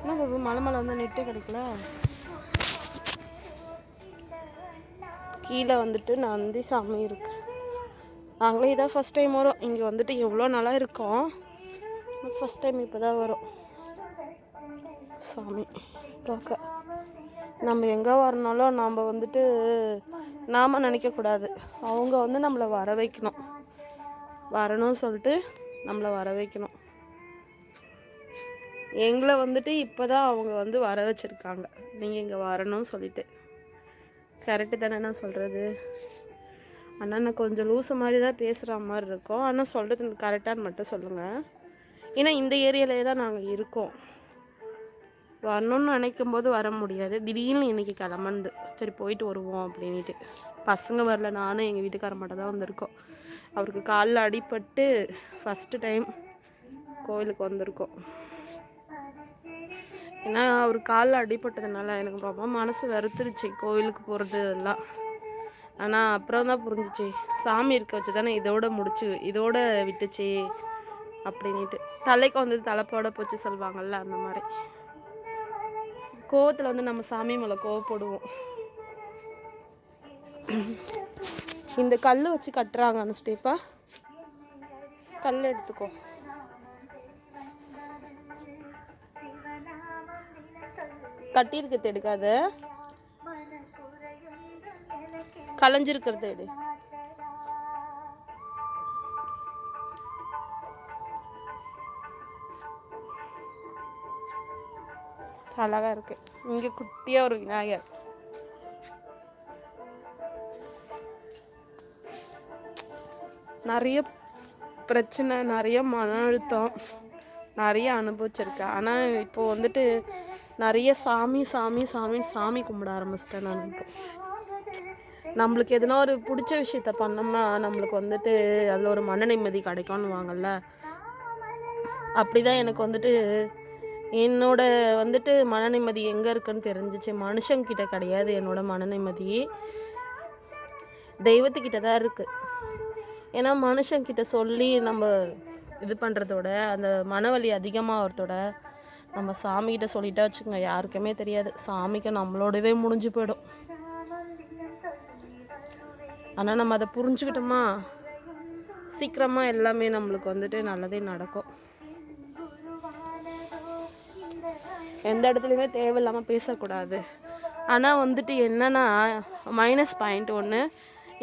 என்ன பாபு மலை மேலே வந்து நெட்டு கிடைக்கல? கீழே வந்துட்டு நந்தி சாமி இருக்கு. நாங்களே இதான் ஃபஸ்ட் டைம் வரோம். இங்கே வந்துட்டு எவ்வளோ நல்லா இருக்கோம். ஃபஸ்ட் டைம் இப்போ தான் வரும். சாமி பார்க்க. நம்ம எங்கே வரனாலும் நாம் வந்துட்டு நாம் நினைக்கக்கூடாது அவங்க வந்து நம்மளை வர வைக்கணும். வரணும்னு சொல்லிட்டு நம்மளை வர வைக்கணும். எங்களை வந்துட்டு இப்போ தான் அவங்க வந்து வர வச்சுருக்காங்க. நீங்கள் இங்கே வரணும்னு சொல்லிட்டு. கரெக்டு தானே நான் சொல்கிறது ஆனால் நான் கொஞ்சம் லூசு மாதிரி தான் பேசுகிற மாதிரி இருக்கும். ஆனால் சொல்கிறது கரெக்டானு மட்டும் சொல்லுங்கள் ஏன்னா இந்த ஏரியாவிலே தான் நாங்கள் இருக்கோம். வரணும்னு நினைக்கும் போது வர முடியாது. திடீர்னு இன்றைக்கி கிளம்புந்து சரி போயிட்டு வருவோம் அப்படின்ட்டு பசங்க வரல. நானும் எங்கள் வீட்டுக்கார மட்டும் தான் வந்திருக்கோம். அவருக்கு காலில் அடிபட்டு ஃபஸ்ட்டு டைம் கோவிலுக்கு வந்திருக்கோம். ஏன்னா அவர் காலில் அடிபட்டதுனால எனக்கு ரொம்ப மனசு வருத்துருச்சு கோவிலுக்கு போகிறது எல்லாம். ஆனால் அப்புறம் தான் புரிஞ்சிச்சு. சாமி இருக்க வச்சு தானே இதோட முடிச்சு இதோட விட்டுச்சு அப்படின்ட்டு தலைக்கு வந்து தலைப்போட போச்சு சொல்லுவாங்கள்ல அந்த மாதிரி. கோவத்தில் வந்து நம்ம சாமி மேலே கோவப்படுவோம். இந்த கல் வச்சு கட்டுறாங்க அனுஸ்டேப்பா கல் எடுத்துக்கோ. கட்டியிருக்கிறது எடுக்காத களைஞ்சிருக்கிறது எடு அழகாக இருக்குது இங்கே குட்டியாக ஒரு விநாயகர். நிறைய பிரச்சனை நிறைய மன அழுத்தம் நிறைய அனுபவிச்சிருக்கேன். ஆனால் இப்போது வந்துட்டு நிறைய சாமி சாமி சாமி சாமி கும்பிட ஆரம்பிச்சிட்டேன் நான். இப்போ நம்மளுக்கு எதனா ஒரு பிடிச்ச விஷயத்த பண்ணோம்னா நம்மளுக்கு வந்துட்டு அதில் ஒரு மன நிம்மதி கிடைக்கும்னு வாங்கல்ல. அப்படி தான் எனக்கு வந்துட்டு என்னோட வந்துட்டு மன நிம்மதி எங்கே இருக்குன்னு தெரிஞ்சிச்சு. மனுஷங்கிட்ட கிடையாது என்னோட மன நிம்மதி. தெய்வத்துக்கிட்ட தான் இருக்குது ஏன்னா மனுஷங்கிட்ட சொல்லி நம்ம இது பண்ணுறதோட அந்த மனவலி அதிகமாகிறதோட நம்ம சாமிகிட்ட சொல்லிட்டா வச்சுக்கோங்க யாருக்குமே தெரியாது. சாமிக்கு நம்மளோடவே முடிஞ்சு போயிடும். ஆனால் நம்ம அதை புரிஞ்சுக்கிட்டோமா? சீக்கிரமாக எல்லாமே நம்மளுக்கு வந்துட்டு நல்லதே நடக்கும். எந்த இடத்துலையுமே தேவையில்லாமல் பேசக்கூடாது. ஆனால் வந்துட்டு என்னென்னா மைனஸ் பாயிண்ட் ஒன்று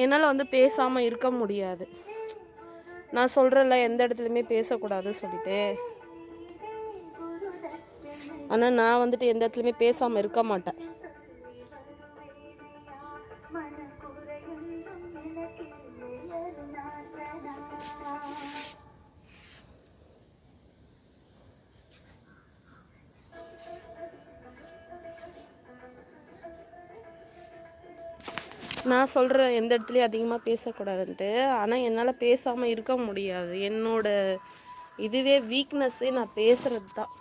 என்னால் வந்து பேசாமல் இருக்க முடியாது. நான் சொல்கிறேன்ல எந்த இடத்துலையுமே பேசக்கூடாது சொல்லிட்டு. ஆனால் நான் வந்துட்டு எந்த இடத்துலையுமே பேசாமல் இருக்க மாட்டேன். நான் சொல்கிறேன் எந்த இடத்துலையும் அதிகமாக பேசக்கூடாதுன்ட்டு. ஆனால் என்னால் பேசாமல் இருக்க முடியாது. என்னோட இதுவே வீக்னஸ்ஸே நான் பேசுகிறது தான்